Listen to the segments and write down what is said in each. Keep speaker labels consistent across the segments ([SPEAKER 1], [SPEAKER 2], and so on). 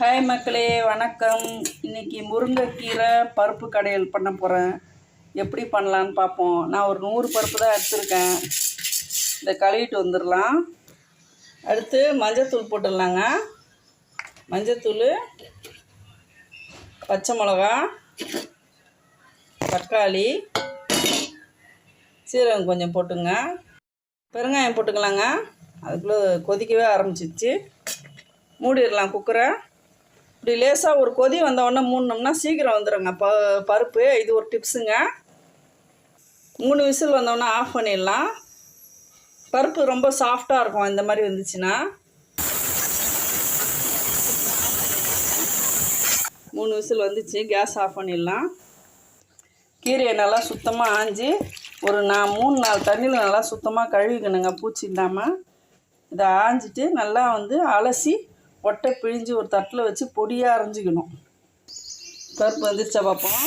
[SPEAKER 1] Hi மக்களே வணக்கம். இன்றைக்கி முருங்கைக்கீரை பருப்பு கடையல் பண்ண போகிறேன் எப்படி பண்ணலான்னு பார்ப்போம். நான் ஒரு நூறு பருப்பு தான் எடுத்துருக்கேன். இதை கழுவிட்டு வந்துடலாம். அடுத்து மஞ்சத்தூள் போட்டுடலாங்க. மஞ்சத்தூள் பச்சை மிளகா தக்காளி சீரகம் கொஞ்சம் போட்டுங்க. பெருங்காயம் போட்டுக்கலாங்க. அதுக்குள்ளே கொதிக்கவே ஆரம்பிச்சிச்சு மூடிடலாம் குக்கரை. இப்படி லேசாக ஒரு கொதி வந்தவொடனே உடனே சீக்கிரம் வந்துடுங்க ப பருப்பு இது ஒரு டிப்ஸுங்க. மூணு விசில் வந்தோடனே ஆஃப் பண்ணிடலாம். பருப்பு ரொம்ப சாஃப்டாக இருக்கும். இந்த மாதிரி வந்துச்சுன்னா. மூணு விசில் வந்துச்சு. கேஸ் ஆஃப் பண்ணிடலாம். கீரையை நல்லா சுத்தமாக ஆஞ்சி ஒரு நான் மூணு நாலு தண்ணியில் நல்லா சுத்தமாக கழுவிக்கணுங்க. பூச்சி இல்லாமல் இதை ஆஞ்சிட்டு நல்லா வந்து அலசி ஒட்டை பிழிஞ்சு ஒரு தட்டில் வச்சு பொடியாக அரைஞ்சிக்கணும். பருப்பு வந்துருச்சா பார்ப்போம்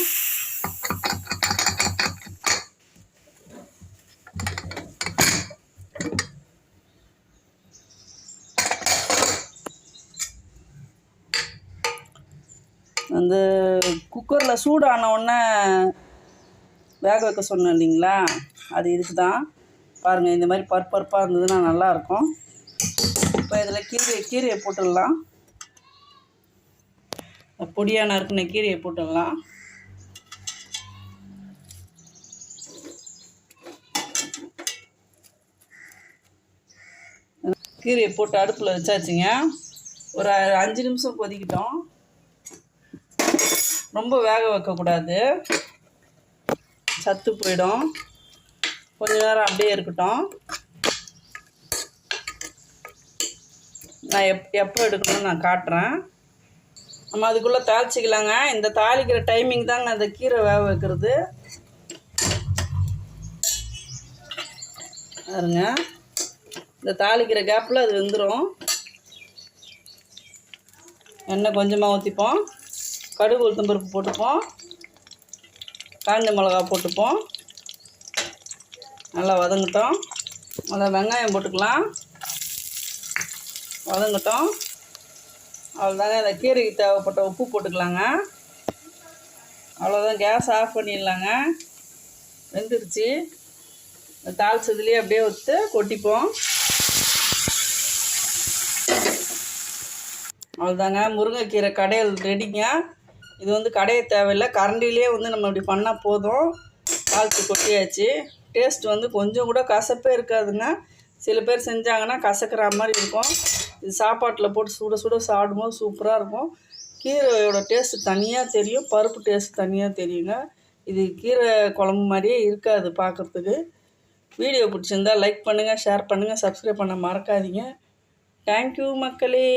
[SPEAKER 1] அந்த குக்கரில் சூடான உடனே வேக வைக்க சொன்னேன் இல்லைங்களா? அது இதுக்கு தான் பாருங்கள் இந்த மாதிரி பருப்பருப்பாக இருந்ததுன்னா நல்லாயிருக்கும். இப்போ இதில் கீரை கீரையை போட்டுடலாம். பொடியாக நறுக்குன கீரையை போட்டுடலாம். கீரையை போட்டு அடுப்பில் வச்சாச்சுங்க. ஒரு அஞ்சு நிமிஷம் கொதிக்கிட்டோம். ரொம்ப வேக வைக்கக்கூடாது. சத்து போயிடும். கொஞ்ச நேரம் அப்படியே இருக்கட்டும். நான் எப் எப்போ எடுக்கணும்னு நான் காட்டுறேன். நம்ம அதுக்குள்ளே தாளிச்சிக்கலாங்க. இந்த தாளிக்கிற டைமிங் தாங்க அந்த கீரை வேக வைக்கிறது. பாருங்க. இந்த தாளிக்கிற கேப்பில் அது வெந்துடும் எண்ணெய் கொஞ்சமாக ஊற்றிப்போம் கடுகு உளுத்தம்பருப்பு போட்டுப்போம். காஞ்ச மிளகா போட்டுப்போம். நல்லா வதங்கட்டும். நல்லா வெங்காயம் போட்டுக்கலாம். வதங்கட்டும். அவ்வளோதாங்க இந்த கீரைக்கு தேவைப்பட்ட உப்பு போட்டுக்கலாங்க. அவ்வளோதான் கேஸ் ஆஃப் பண்ணிடலாங்க. வெந்துருச்சு. இந்த தாளிச்சதுலேயே அப்படியே ஊற்று கொட்டிப்போம். அவ்வளோதாங்க முருங்கைக்கீரை கடையில் ரெடிங்க. இது வந்து கடையை தேவையில்லை. கரண்டிலே வந்து நம்ம இப்படி பண்ணால் போதும். தாளித்து கொட்டியாச்சு. டேஸ்ட் வந்து கொஞ்சம் கூட கசப்பே இருக்காதுங்க. சில பேர் செஞ்சாங்கன்னா கசக்கிற மாதிரி இருக்கும். இது சாப்பாட்டில் போட்டு சுட சுட சாப்பிடும்போது சூப்பராக இருக்கும். கீரையோட டேஸ்ட்டு தனியாக தெரியும். பருப்பு டேஸ்ட் தனியாக தெரியுங்க. இது கீரை குழம்பு மாதிரியே இருக்காது பார்க்குறதுக்கு வீடியோ பிடிச்சிருந்தா லைக் பண்ணுங்கள் ஷேர் பண்ணுங்கள் சப்ஸ்கிரைப் பண்ண மறக்காதீங்க. தேங்க்யூ மக்களே.